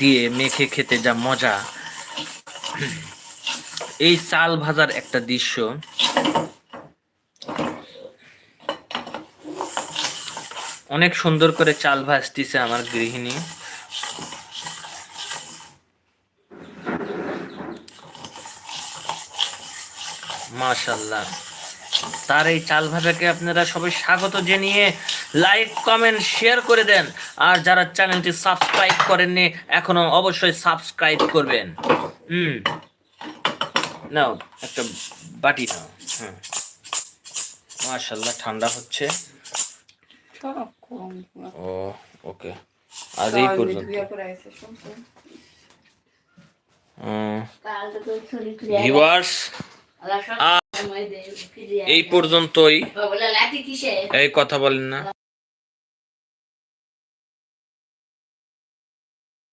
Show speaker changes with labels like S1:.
S1: দিয়ে মেখে খেতে যা মজা। এই চাল ভাজার একটা দৃশ্য। অনেক সুন্দর করে চাল ভাজতেছে আমার গৃহিণী। মাশাল্লাহ। তার এই চাল ভাজাকে আপনারা সবাই স্বাগত জানিয়ে লাইক কমেন্ট শেয়ার করে দেন। আর যারা চ্যানেলটি সাবস্ক্রাইব করেননি এখনও অবশ্যই সাবস্ক্রাইব করবেন। হুম। নাও একটা বাটি নাও। হুম মাশাল্লাহ ঠান্ডা হচ্ছে। ও ওকে। আজ এই পর্যন্ত। ভিউয়ার্স এই পর্যন্তই। এই কথা বলেন না।